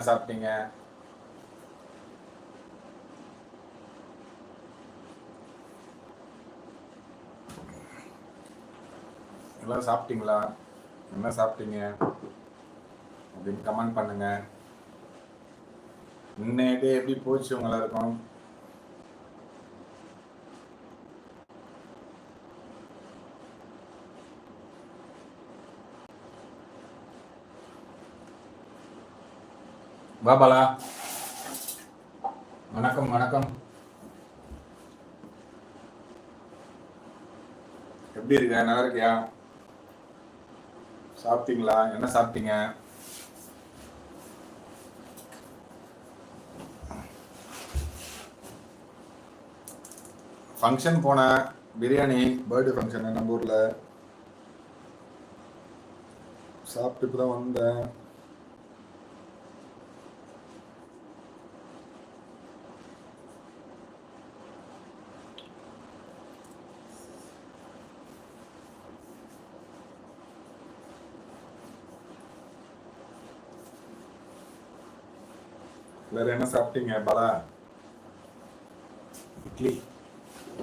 சாப்பிட்டீங்க எல்லாம் சாப்பிட்டீங்களா என்ன சாப்பிட்டீங்க அப்படின்னு கமெண்ட் பண்ணுங்க இன்னைய எப்படி போச்சு உங்களா இருக்கும் பாபாலா. வணக்கம் வணக்கம். எப்படி இருக்க? நல்லா இருக்கியா? சாப்பிட்டீங்களா? என்ன சாப்பிட்டீங்க? ஃபங்க்ஷன் போனேன் பிரியாணி பர்த்டே ஃபங்க்ஷன் நம்ம ஊரில்? சாப்பிட்டு இப்போ தான் வந்தேன். வேற என்ன சாப்பிட்டீங்க? பலா? Idli.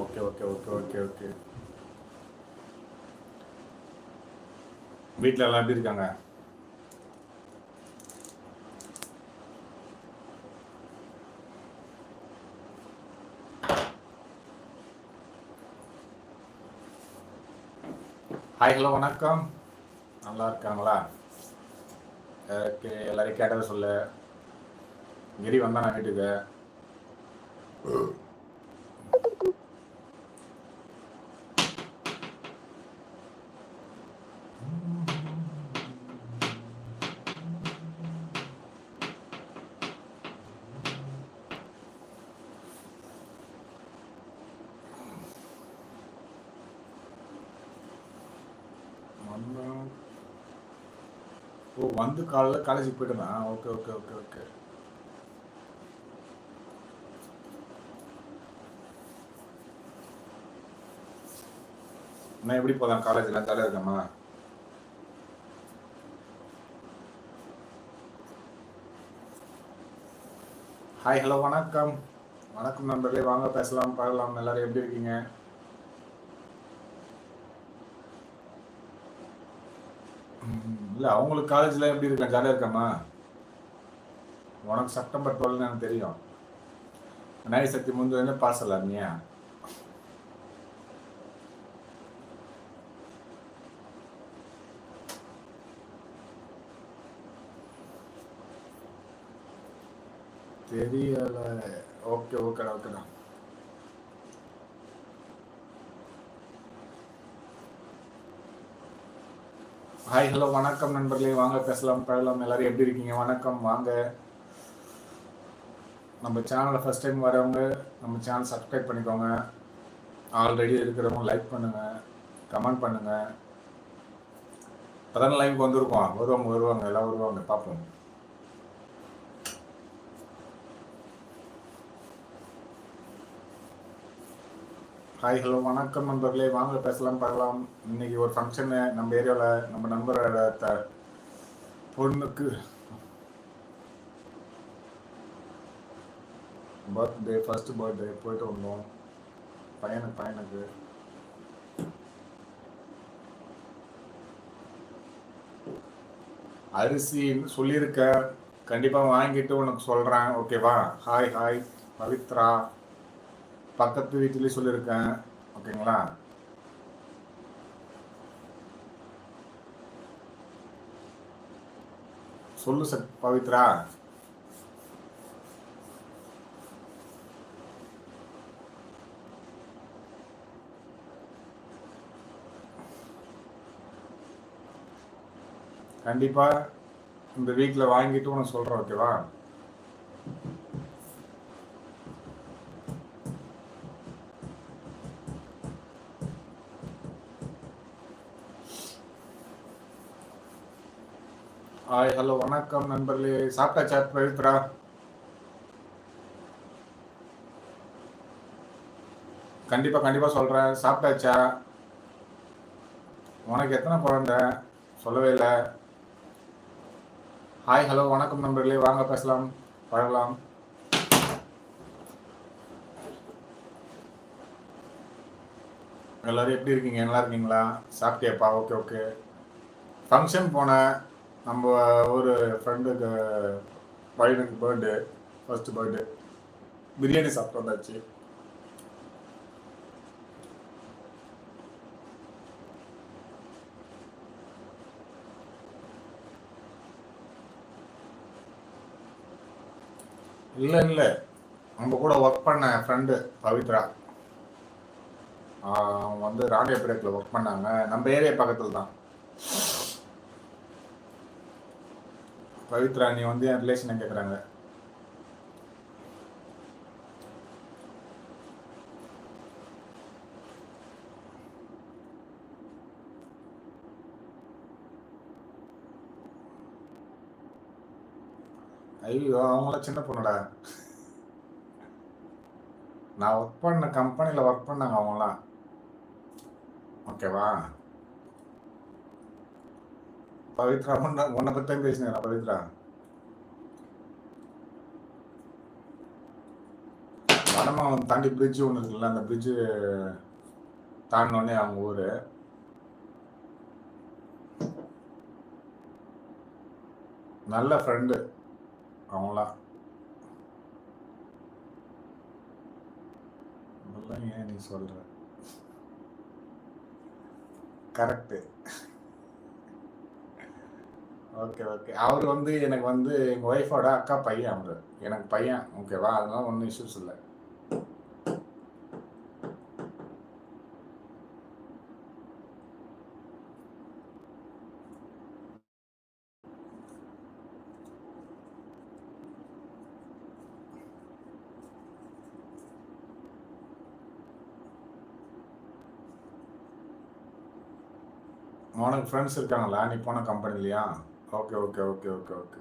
Okay okay okay okay okay. வீட்டில் எல்லாம் எப்படி இருக்காங்க? ஹாய் ஹலோ வணக்கம். நல்லா இருக்காங்களா? ஓகே எல்லாரையும் கேட்டதை சொல்லு. கிரி வந்தானா வீட்டுக்கு ஓ வந்து காலைல காலேஜுக்கு போயிட்டேனா? Okay okay okay okay. நான் எப்படி போதான் காலேஜ்ல ஜாலியாக இருக்கமா? ஹாய் ஹலோ வணக்கம். வணக்கம் நண்பர்களே வாங்க பேசலாம் பழகலாம் எல்லாரும் எப்படி இருக்கீங்க? இல்லை அவங்களுக்கு காலேஜில் எப்படி இருக்கேன் ஜாலியாக இருக்கமா? உனக்கு செப்டம்பர் டுவெல்னு எனக்கு தெரியும். விநாயகர் சக்தி முந்து வந்து பாஸ் நீயா தெரியல. ஓகே ஓகேடா ஓகேடா ஹாய் ஹலோ வணக்கம் நண்பர்களே. வாங்க பேசலாம் பழகலாம் எல்லாரும் எப்படி இருக்கீங்க? வணக்கம் வாங்க. நம்ம சேனலை ஃபஸ்ட் டைம் வரவங்க நம்ம சேனல் சப்ஸ்கிரைப் பண்ணிக்கோங்க. ஆல்ரெடி இருக்கிறவங்க லைக் பண்ணுங்க கமெண்ட் பண்ணுங்க. இப்போதானே லைவுக்கு வந்திருக்கோம். வருவாங்க வருவாங்க எல்லாம் வருவாங்க. பார்ப்போம். ஹாய் ஹலோ வணக்கம் நண்பர்களே. வாங்க பேசலாம் பார்க்கலாம். இன்னைக்கு ஒரு ஃபங்க்ஷனு நம்ம ஏரியாவில் நம்ம நண்பரோட த பொண்ணுக்கு பர்த்டே ஃபர்ஸ்ட் பர்த்டே போயிட்டு வந்தோம். பையனுக்கு பையனுக்கு. அரிசின்னு சொல்லியிருக்க கண்டிப்பாக வாங்கிட்டு உனக்கு சொல்கிறேன் ஓகேவா ஹாய் ஹாய் பவித்ரா. பக்கத்து வீட்டிலேயே சொல்லியிருக்கேன். ஓகேங்களா? சொல்லு சக் பவித்ரா. கண்டிப்பா இந்த வீக்கில் வாங்கிட்டு உனக்கு சொல்கிறேன் ஓகேவா? ஹாய் ஹலோ வணக்கம் நண்பர்களே. சாப்பிட்டாச்சா? பவித்ரா? கண்டிப்பா கண்டிப்பா சொல்றேன். சாப்பிட்டாச்சா? உனக்கு எத்தனை குழந்த? சொல்லவே இல்லை. ஹாய் ஹலோ வணக்கம் நண்பர்களே. வாங்க பேசலாம் பழகலாம். எல்லாரும் எப்படி இருக்கீங்க? நல்லா இருக்கீங்களா? சாப்பிட்டியாப்பா? ஓகே ஓகே ஃபங்க்ஷன் போனேன் நம்ம ஒரு ஃப்ரெண்டுக்கு பையனுக்கு பர்த்டே ஃபர்ஸ்ட் பர்த்டே பிரியாணி சாப்பிட்டு வந்தாச்சு. இல்லை இல்லை. நம்ம கூட ஒர்க் பண்ண ஃப்ரெண்டு பவித்ரா. அவங்க வந்து ராணியபுரத்தில் ஒர்க் பண்ணாங்க. நம்ம ஏரியா பக்கத்தில் தான் பவித்ரா நீ வந்து என் ரிலேஷனை கேட்குறாங்க ஐயோ அவங்களாம் சின்ன பொண்ணுடா. நான் ஒர்க் பண்ண கம்பெனியில் ஒர்க் பண்ணாங்க அவங்களாம் ஓகேவா பவித்ரா முன்ன உன்னை பற்றி தான் பேசினேன் பவித்ரா. வந்து தாண்டி பிரிட்ஜ் ஒன்று இருக்குல்ல அந்த பிரிட்ஜு தாண்டினோடனே அவங்க ஊர். நல்ல ஃப்ரெண்டு அவங்களாம் அதெல்லாம் ஏன் நீ சொல்ற? கரெக்டு ஓகே ஓகே அவர் வந்து எனக்கு வந்து எங்கள் ஒய்ஃபோட அக்கா பையன் அவர். எனக்கு பையன். ஓகேவா அதனால ஒன்றும் இஷ்யூஸ் இல்லை. உனக்கு ஃப்ரெண்ட்ஸ் இருக்காங்களா? நீ போன கம்பெனிலையா I'll go, go, go, go, go.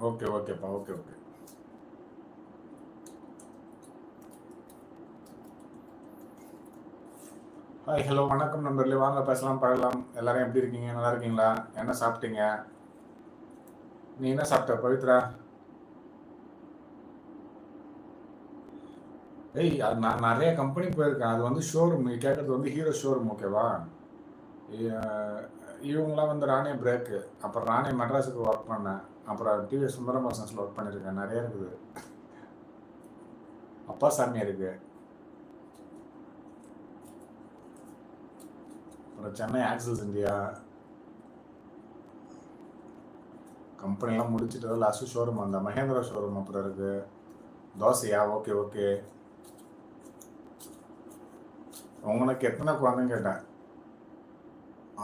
Okay, okay, okay, okay. Hi hello வணக்கம் நண்பர்களே. வாங்க பேசலாம் பழகலாம். எல்லாரும் எப்படி இருக்கீங்க? நல்லா இருக்கீங்களா? என்ன சாப்பிட்டீங்க? நீ என்ன சாப்பிட்ட பவித்ரா? ஏய் அது நான் நிறைய கம்பெனி போயிருக்கேன். அது வந்து ஷோரூம் நீ கேட்கறது வந்து ஹீரோ ஷோரூம் ஓகேவா இவங்களாம் வந்து ராணே பிரேக்கு அப்புறம் ராணே மெட்ராஸுக்கு ஒர்க் பண்ணேன். அப்புறம் டிவி சுந்தரம் பசன்ஸில் ஒர்க் பண்ணியிருக்கேன். நிறைய இருக்குது. அப்பா சாமி இருக்குது அப்புறம் சென்னை ஆக்சஸ் இந்தியா கம்பெனிலாம் முடிச்சுட்டு லாஸ்ட்டு ஷோரூம் அந்த மகேந்திரா ஷோரூம் அப்புறம் இருக்கு. தோசையா? ஓகே ஓகே உனக்கு எத்தனை குழந்தைன்னு கேட்டேன்.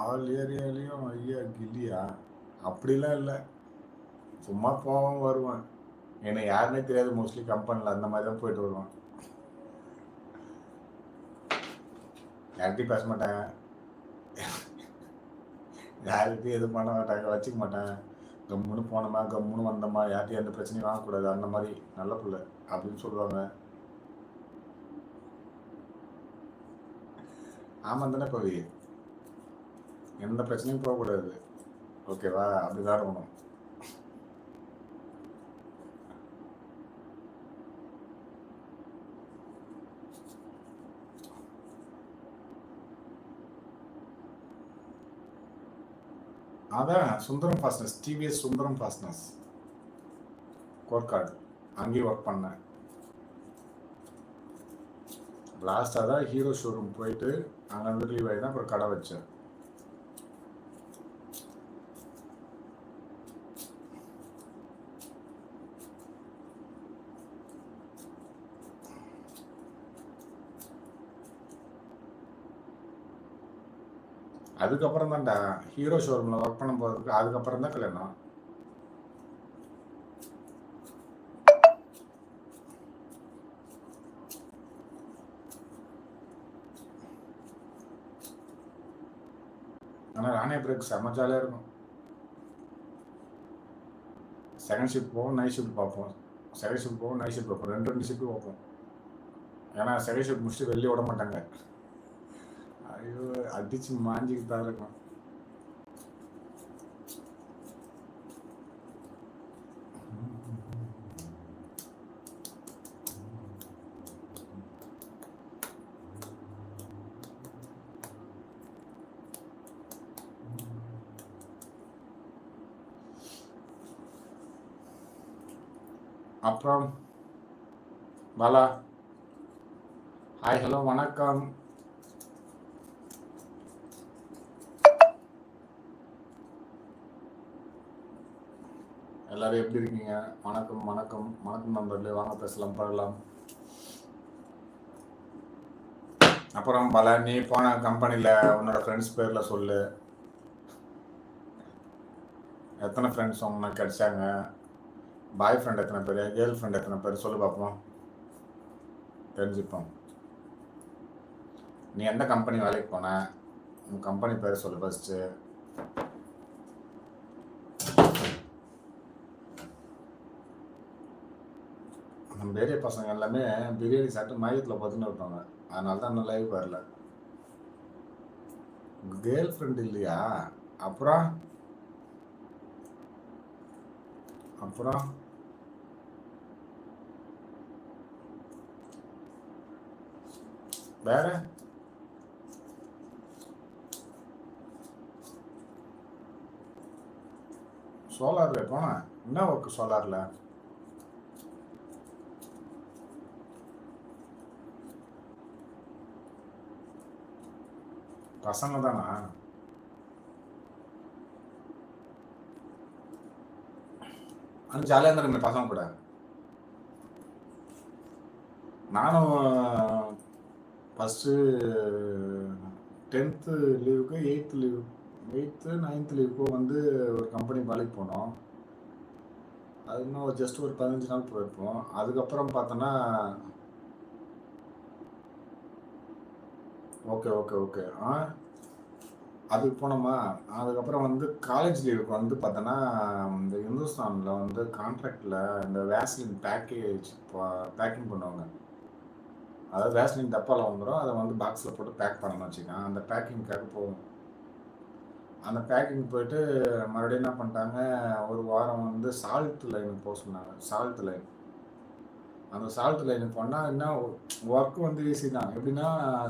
ஆல் ஏரியாலையும் ஐயா கில்லியா? அப்படிலாம் இல்லை. சும்மா போவேன் வருவேன் என்னை யாருன்னே தெரியாது. மோஸ்ட்லி கம்பெனியில் அந்த மாதிரி தான் போயிட்டு வருவேன் யார்கிட்டையும் பேச மாட்டேன். யார்கிட்டையும் எதுவும் பண்ண மாட்டாங்க வச்சுக்க மாட்டேன் கம்முன்னு போனோமா கம்முன்னு வந்தோமா யார்கிட்டையும் எந்த பிரச்சனையும் வாங்கக்கூடாது. அந்த மாதிரி நல்ல பிள்ளை அப்படின்னு சொல்லுவாங்க. ஆமாம் தானே பவி? எந்த பிரச்சனையும் போகக்கூடாது. ஓகேவா? அப்படிதான் இருக்கணும். அதான் சுந்தரம் ஃபாஸ்ட்னஸ் டிவிஎஸ் சுந்தரம் ஃபாஸ்ட்னஸ் கோர்க்காடு அங்கேயும் ஒர்க் பண்ணேன். லாஸ்ட்டாக தான் ஹீரோ ஷோரூம் போயிட்டு அங்கே வந்து லீவ் ஆகி தான் அப்புறம் கடை வச்சேன். அதுக்கப்புறம் தான்டா ஹீரோ ஷோரூமில் ஒர்க் பண்ண போகிறதுக்கு அதுக்கப்புறம் தான் கல்யாணம். ஆனால் ராணே பிரேக் செம்ம ஜாலியாக இருக்கும். செகண்ட் ஷிஃப்ட் போவோம் நைட் ஷிஃப்ட் பார்ப்போம். செகண்ட் ஷிஃப்ட் போவோம் நைட் ஷிஃப்ட் பார்ப்போம். ரெண்டு ரெண்டு ஷிஃப்ட் பார்ப்போம். ஏன்னா செகண்ட் ஷிஃப்ட் முடிச்சுட்டு வெளியே விட மாட்டாங்க. ஐயோ அடிச்சு மாஞ்சிக்கிட்டு தான் இருக்கும். அப்புறம் பாலா. ஹாய் ஹலோ வணக்கம். எல்லாரும் எப்படி இருக்கீங்க? வணக்கம் வணக்கம். வணக்கம் நண்பர்களே. வாங்க பேசலாம் பழகலாம் அப்புறம் பல நீ போன கம்பெனியில் உன்னோட ஃப்ரெண்ட்ஸ் பேரில் சொல்லு. எத்தனை ஃப்ரெண்ட்ஸ் உனக்கு கிடைச்சாங்க? பாய் ஃப்ரெண்ட் எத்தனை பேர்? கேர்ள் ஃப்ரெண்ட் எத்தனை பேர்? சொல்லு பார்ப்போம் தெரிஞ்சுப்போம். நீ எந்த கம்பெனி வேலைக்கு போன? உன் கம்பெனி பேர் சொல்லு ஃபஸ்ட்டு பெரிய பசங்க எல்லாமே பிரியாணி சாப்பிட்டு மயக்கத்தில் பார்த்துன்னு விட்டாங்க. அதனால தான் இன்னும் லைவ் வரல. கேர்ள் ஃப்ரெண்ட் இல்லையா? அப்புறம்? அப்புறம்? வேற? சோலாரில் போனேன் என்ன ஒர்க் சோலாரில்? பசங்க தானா அது ஜாலியாக இருந்தாங்க பசங்க கூட. நானும் ஃபஸ்ட்டு டென்த்து லீவுக்கு எயித்து லீவ் எயித்து நைன்த்து லீவுக்கு வந்து ஒரு கம்பெனி வேலைக்கு போனோம். அது இன்னும் ஜஸ்ட் ஒரு பதினஞ்சு நாள் போயிருப்போம். அதுக்கப்புறம் பார்த்தோன்னா ஓகே ஓகே ஓகே. ஆ அதுக்கு போனோமா அதுக்கப்புறம் வந்து காலேஜ் லீவுக்கு வந்து பார்த்தோன்னா இந்த இந்துஸ்தானில் வந்து கான்ட்ராக்டில் இந்த வேஸ்லின் பேக்கேஜ் பேக்கிங் பண்ணுவாங்க. அதாவது வேஸ்லின் டப்பாவில் வந்துடும் அதை வந்து பாக்ஸில் போட்டு பேக் பண்ணணும்னு வச்சுக்கோங்க. அந்த பேக்கிங்காக போகும் அந்த பேக்கிங் போயிட்டு மறுபடியும் என்ன பண்ணிட்டாங்க ஒரு வாரம் வந்து சால்ட் லைன் போக சொன்னாங்க. சால்ட் லைன் அந்த சால்ட் எனக்கு பண்ணால் என்ன ஒர்க் வந்து ஈஸி தான். எப்படின்னா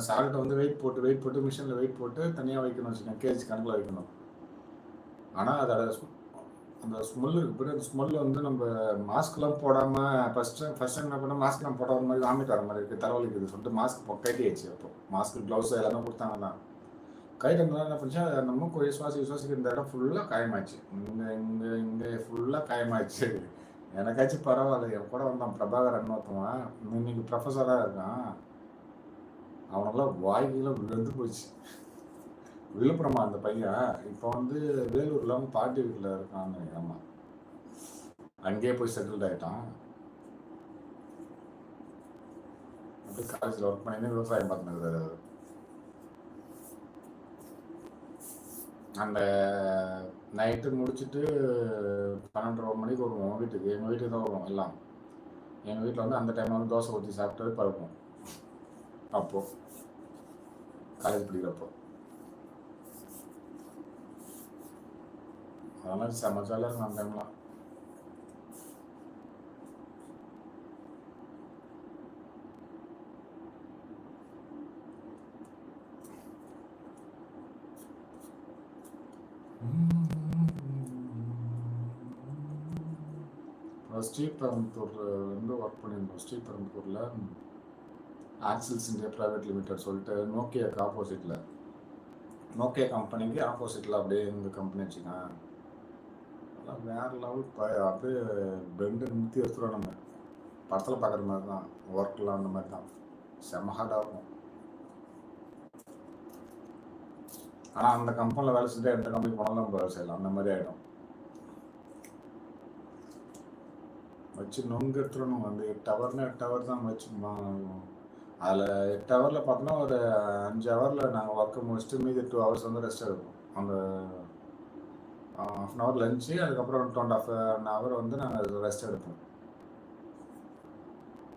சால்ட்டை வந்து வெயிட் போட்டு வெயிட் போட்டு மிஷினில் வெயிட் போட்டு தனியாக வைக்கணும் வச்சுக்கோங்க கேஜ் கணக்கில் வைக்கணும். ஆனால் அதோட அந்த ஸ்மெல் இப்படி பிறகு அந்த ஸ்மெல் வந்து நம்ம மாஸ்க்லாம் போடாமல் ஃபஸ்ட்டு ஃபஸ்ட் என்ன பண்ணால் மாஸ்க்லாம் போடாத மாதிரி வாமிட் வர மாதிரி இருக்குது தரவழிக்குது சொல்லிட்டு மாஸ்க் கட்டியாச்சு அப்போ மாஸ்க் க்ளவுஸ் எல்லாமே கொடுத்தாங்க தான் கையில் இருந்தால் என்ன பண்ணிச்சா நம்ம மூக்கு விசுவாசி விசுவாசிக்கு இந்த இடம் ஃபுல்லாக காயமாச்சு இங்கே இங்கே இங்கே ஃபுல்லாக காயமாச்சு எனக்காச்சும் பரவாயில்ல. என் கூட வந்தான் பிரபாகரன் ஒருத்தவன் இன்னைக்கு ப்ரொஃபஸராக இருக்கான். அவனெல்லாம் வாய்க்கெல்லாம் விழுந்து போச்சு. விழுப்புரமா அந்த பையன்? இப்போ வந்து வேலூரில் பாட்டி வீட்டில் இருக்கான்னு ஆமாம் அங்கேயே போய் செட்டில்ட் ஆகிட்டான் அப்படியே காலேஜில் ஒர்க் பண்ணி விவசாயம் பார்த்துன்னு அந்த நைட்டு முடிச்சுட்டு பன்னெண்டரை மணிக்கு வருவோம் வீட்டுக்கு. எங்கள் வீட்டுக்கு தான் வருவோம் எல்லாம். எங்கள் வீட்டில் வந்து அந்த டைமில் வந்து தோசை ஊற்றி சாப்பிட்டு பறப்போம் அப்போது காலேஜ் படிக்கிறப்போ. அதெல்லாம் செம ஜாலியாக இருக்கும் அந்த டைம்லாம் ஸ்ரீபெரும்புத்தூர் வந்து ஒர்க் பண்ணியிருந்தோம். ஸ்ரீபெரும்புத்தூரில் ஆக்சில்ஸ் இந்தியா ப்ரைவேட் லிமிடெட் சொல்லிட்டு நோக்கியாக்கு ஆப்போசிட்டில் நோக்கியா கம்பெனிக்கு ஆப்போசிட்டில் அப்படியே இந்த கம்பெனி வச்சுக்கேன் அதெல்லாம் வேறு லெவல் ப அப்படியே பெண்டு நிறுத்தி எடுத்துருவோம் நம்ம. படத்தில் பார்க்குற மாதிரி தான். ஒர்க்லாம் அந்த மாதிரி தான். செம்ம ஹார்டாக இருக்கும். ஆனால் அந்த கம்பெனியில் வேலை செஞ்சால் எந்த கம்பெனி போனாலும் நம்ம வேலை செய்யலாம். அந்த மாதிரி ஆகிடும் வச்சு நொங்கு எடுத்துடணும் அந்த எட்டு ஹவர்னா எட்டு ஹவர் தான் வச்சு அதில் எட்டு ஹவரில் பார்த்தோன்னா ஒரு அஞ்சு ஹவரில் நாங்கள் ஒர்க்கை முடிச்சுட்டு மீதி டூ ஹவர்ஸ் வந்து ரெஸ்ட் எடுப்போம். அந்த ஆஃப் அன் ஹவர் லஞ்சு அதுக்கப்புறம் டுவெண்ட் ஆஃப் அன் ஹவர் வந்து நாங்கள் ரெஸ்ட் எடுப்போம்.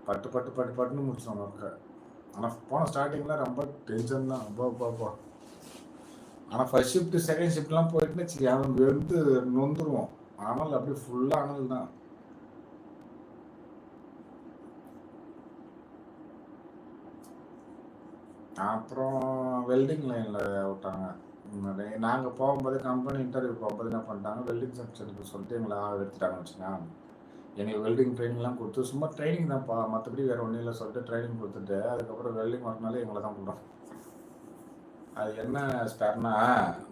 பட்டு பட்டு பட்டு பட்டுன்னு முடிச்சோம் ஒர்க்கை ஆனால் போன ஸ்டார்டிங்கில் ரொம்ப டென்ஷன் தான். ரொம்ப அப்பா ஆனால் ஃபர்ஸ்ட் ஷிஃப்ட் செகண்ட் ஷிஃப்ட்லாம் போயிட்டுன்னு வச்சுக்க அவன் வெறுத்து நொந்துருவோம். ஆனால் அப்படியே ஃபுல்லாக அனல் தான். அப்புறம் வெல்டிங் லைனில் விட்டாங்க. நாங்கள் போகும்போது கம்பெனி இன்டர்வியூ போகும்போது என்ன பண்ணிட்டாங்க? வெல்டிங் செக்ஷனுக்கு சொல்லிட்டு எங்களை ஆள் எடுத்துட்டாங்கன்னு வச்சுக்கோங்க. எங்களுக்கு வெல்டிங் ட்ரைனிங்லாம் கொடுத்து சும்மா ட்ரைனிங் தான்ப்பா. மற்றபடி வேறு ஒன்றும் இல்லை சொல்லிட்டு ட்ரைனிங் கொடுத்துட்டு அதுக்கப்புறம் வெல்டிங் ஒர்க்னாலே எங்களை தான் கொடுத்தோம் அது என்ன ஸ்டார்னா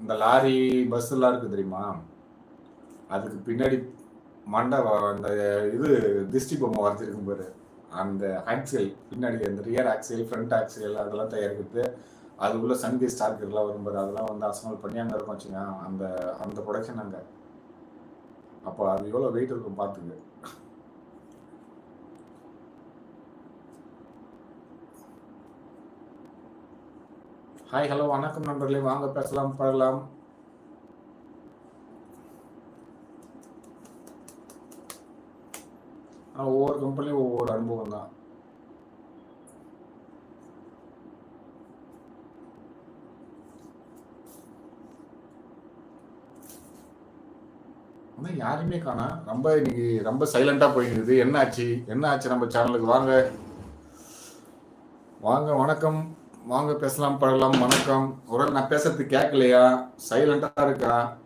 இந்த லாரி பஸ்ஸெல்லாம் இருக்குது தெரியுமா? அதுக்கு பின்னாடி மண்டை அந்த இது திருஷ்டி பொம்மை வரைஞ்சிருக்கும் பாரு. அந்த ஆக்சியல் பின்னாடி அந்த ரியர் ஆக்சியல் ஃப்ரண்ட் ஆக்சியல் அதெல்லாம் தயாரிக்கிறது. அதுக்குள்ளே சன்கி ஸ்டார்க்கர்லாம் வரும்போது அதெல்லாம் வந்து அசம்பல் பண்ணி அங்கே இருக்கும் வச்சுங்க அந்த அந்த ப்ரொடக்ஷன் அங்கே. அப்போ அது எவ்வளோ வெயிட் இருக்கும் பார்த்துங்க. ஹாய் ஹலோ வணக்கம் நண்பர்களே. வாங்க பேசலாம் பழகலாம் ஒவ்வொரு கம்பெனியும் ஒவ்வொரு அனுபவம் தான். ஆனால் யாருமே காணா. ரொம்ப இன்னைக்கு ரொம்ப சைலண்டாக போயிருக்குது என்ன ஆச்சு? என்ன ஆச்சு நம்ம சேனலுக்கு வாங்க. வாங்க வணக்கம். வாங்க பேசலாம் பழகலாம். வணக்கம். ஒரு நான் பேசுறது கேட்கலையா? சைலண்டாக இருக்கா?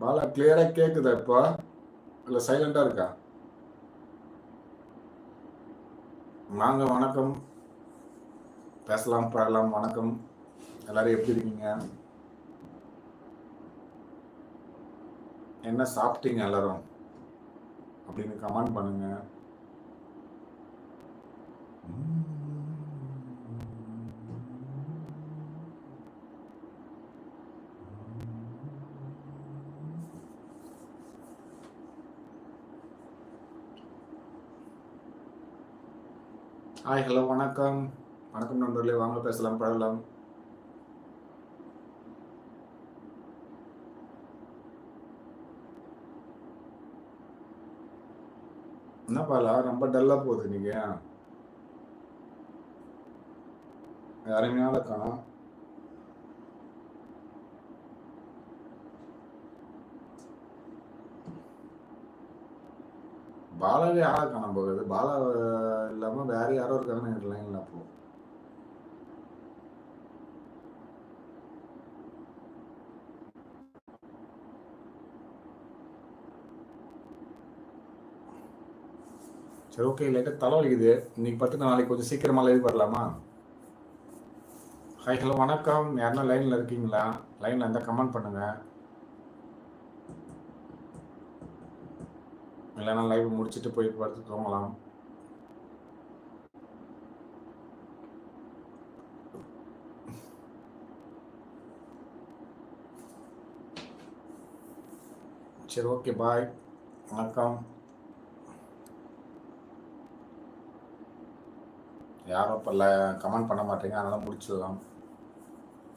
பாலா கிளியராக கேட்குதா இப்போ? இல்லை சைலண்டாக இருக்கா? வாங்க வணக்கம். பேசலாம் பாடலாம் வணக்கம். எல்லாரும் எப்படி இருக்கீங்க? என்ன சாப்பிட்டீங்க எல்லாரும்? அப்படின்னு கமெண்ட் பண்ணுங்க. ஹாய் ஹலோ வணக்கம். வணக்கம் நண்பர்களே வாங்க பேசலாம் பழகலாம். பாலா ரொம்ப டல்லாக போகுது நீங்க. அருமையான காணும். பாலாவே ஆளா காணாம போகுது. பாலா இல்லாம வேற யாரோ இருக்காங்கன்னு எனக்கு லைன்ல அப்போ. சரி ஓகே லைட்டாக தலைவலிக்குது. இன்னைக்கு பார்த்து நாளைக்கு கொஞ்சம் சீக்கிரமாக லைவ் வரலாமா? ஹாய் ஹலோ வணக்கம். யாருன்னா லைனில் இருக்கீங்களா? லைனில் இருந்தால் கமெண்ட் பண்ணுங்கள் இல்லைன்னா லைவ் முடிச்சுட்டு போய் படுத்து தூங்கலாம். சரி ஓகே பாய் வணக்கம். யாரும் இப்போ கமெண்ட் பண்ண மாட்டேங்க அதனால் முடிச்சிடலாம்.